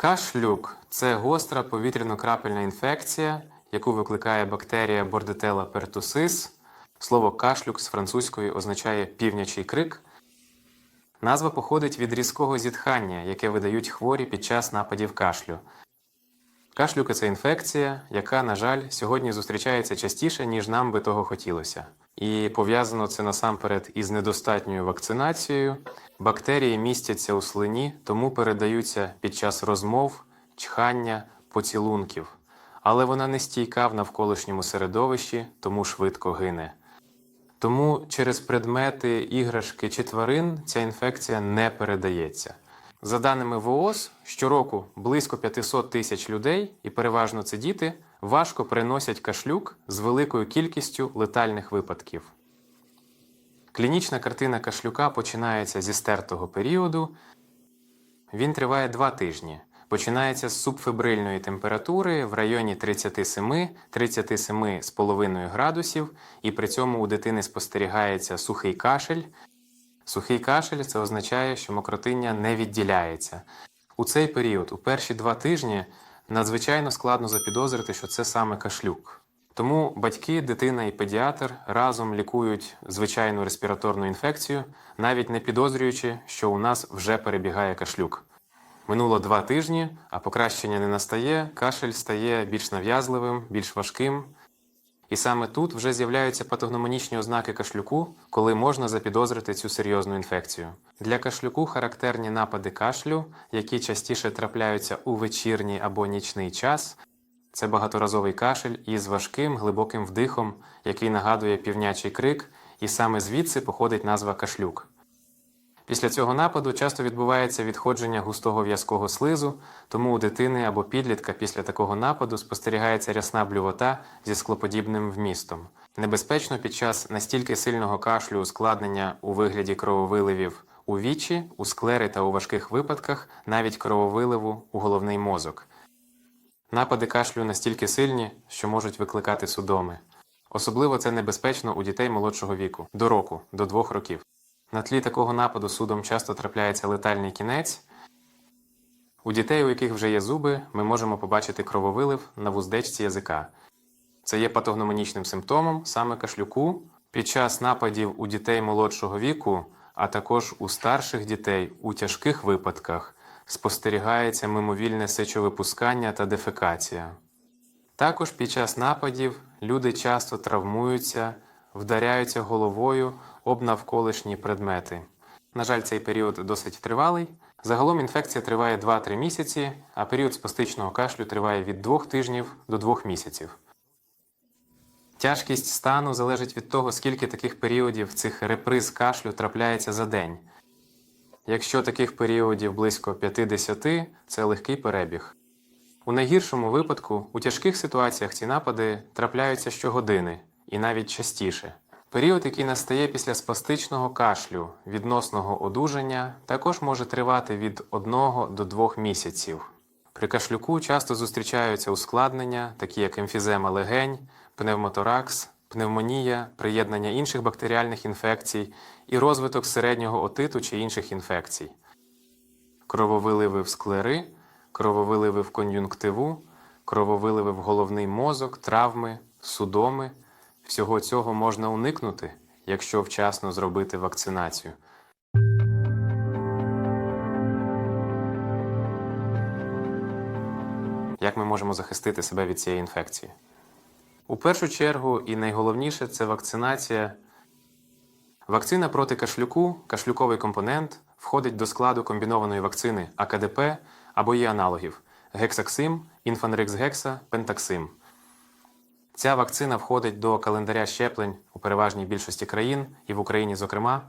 Кашлюк це гостра повітряно-крапельна інфекція, яку викликає бактерія Bordetella pertussis. Слово кашлюк з французької означає півнячий крик. Назва походить від різкого зітхання, яке видають хворі під час нападів кашлю. Кашлюки це інфекція, яка, на жаль, сьогодні зустрічається частіше, ніж нам би того хотілося. І пов'язано це насамперед із недостатньою вакцинацією. Бактерії містяться у слині, тому передаються під час розмов, чхання, поцілунків. Але вона не стійка в навколишньому середовищі, тому швидко гине. Тому через предмети, іграшки чи тварин ця інфекція не передається. За даними ВООЗ, щороку близько 500 тисяч людей, і переважно це діти, важко переносять кашлюк з великою кількістю летальних випадків. Клінічна картина кашлюка починається зі стертого періоду. Він триває 2 тижні. Починається з субфебрильної температури в районі 37-37,5 градусів, і при цьому у дитини спостерігається сухий кашель. Сухий кашель це означає, що мокротиння не відділяється. У цей період, у перші два тижні, надзвичайно складно запідозрити, що це саме кашлюк. Тому батьки, дитина і педіатр разом лікують звичайну респіраторну інфекцію, навіть не підозрюючи, що у нас вже перебігає кашлюк. Минуло два тижні, а покращення не настає, кашель стає більш нав'язливим, більш важким. І саме тут вже з'являються патогномонічні ознаки кашлюку, коли можна запідозрити цю серйозну інфекцію. Для кашлюку характерні напади кашлю, які частіше трапляються у вечірній або нічний час. Це багаторазовий кашель із важким глибоким вдихом, який нагадує півнячий крик, і саме звідси походить назва кашлюк. Після цього нападу часто відбувається відходження густого в'язкого слизу, тому у дитини або підлітка після такого нападу спостерігається рясна блювота зі склоподібним вмістом. Небезпечно під час настільки сильного кашлю ускладнення у вигляді крововиливів у вічі, у склери та у важких випадках навіть крововиливу у головний мозок. Напади кашлю настільки сильні, що можуть викликати судоми. Особливо це небезпечно у дітей молодшого віку до року, до двох років. На тлі такого нападу судом часто трапляється летальний кінець. У дітей, у яких вже є зуби, ми можемо побачити крововилив на вуздечці язика. Це є патогномонічним симптомом саме кашлюку. Під час нападів у дітей молодшого віку, а також у старших дітей у тяжких випадках спостерігається мимовільне сечовипускання та дефекація. Також під час нападів люди часто травмуються, вдаряються головою об навколишні предмети. На жаль, цей період досить тривалий. Загалом інфекція триває 2-3 місяці, а період спастичного кашлю триває від 2 тижнів до 2 місяців. Тяжкість стану залежить від того, скільки таких періодів цих реприз кашлю трапляється за день. Якщо таких періодів близько 50, це легкий перебіг. У найгіршому випадку, у тяжких ситуаціях ці напади трапляються щогодини і навіть частіше. Період, який настає після спастичного кашлю відносного одужання, також може тривати від 1 до 2 місяців. При кашлюку часто зустрічаються ускладнення, такі як емфізема легень, пневмоторакс, пневмонія, приєднання інших бактеріальних інфекцій і розвиток середнього отиту чи інших інфекцій, крововиливи в склери, крововиливи в кон'юнктиву, крововиливи в головний мозок, травми, судоми. Всього цього можна уникнути, якщо вчасно зробити вакцинацію. Як ми можемо захистити себе від цієї інфекції? У першу чергу і найголовніше це вакцинація. Вакцина проти кашлюку, кашлюковий компонент, входить до складу комбінованої вакцини АКДП або її аналогів гексаксим, інфанриксгекса, пентаксим. Ця вакцина входить до календаря щеплень у переважній більшості країн і в Україні, зокрема.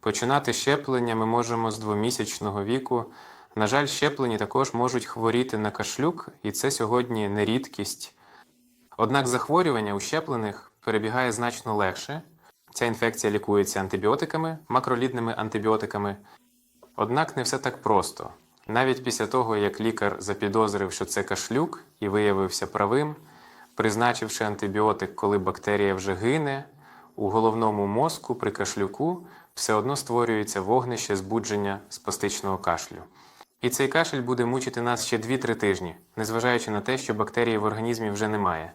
Починати щеплення ми можемо з двомісячного віку. На жаль, щеплені також можуть хворіти на кашлюк, і це сьогодні не рідкість. Однак захворювання у щеплених перебігає значно легше. Ця інфекція лікується антибіотиками, макролідними антибіотиками. Однак не все так просто. Навіть після того, як лікар запідозрив, що це кашлюк і виявився правим, призначивши антибіотик, коли бактерія вже гине, у головному мозку при кашлюку все одно створюється вогнище збудження спастичного кашлю. І цей кашель буде мучити нас ще 2-3 тижні, незважаючи на те, що бактерії в організмі вже немає.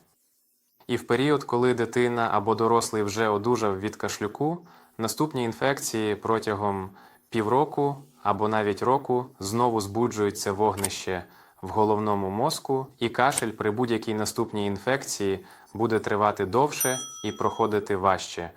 І в період, коли дитина або дорослий вже одужав від кашлюку, наступні інфекції протягом півроку або навіть року знову збуджується вогнище в головному мозку, і кашель при будь-якій наступній інфекції буде тривати довше і проходити важче.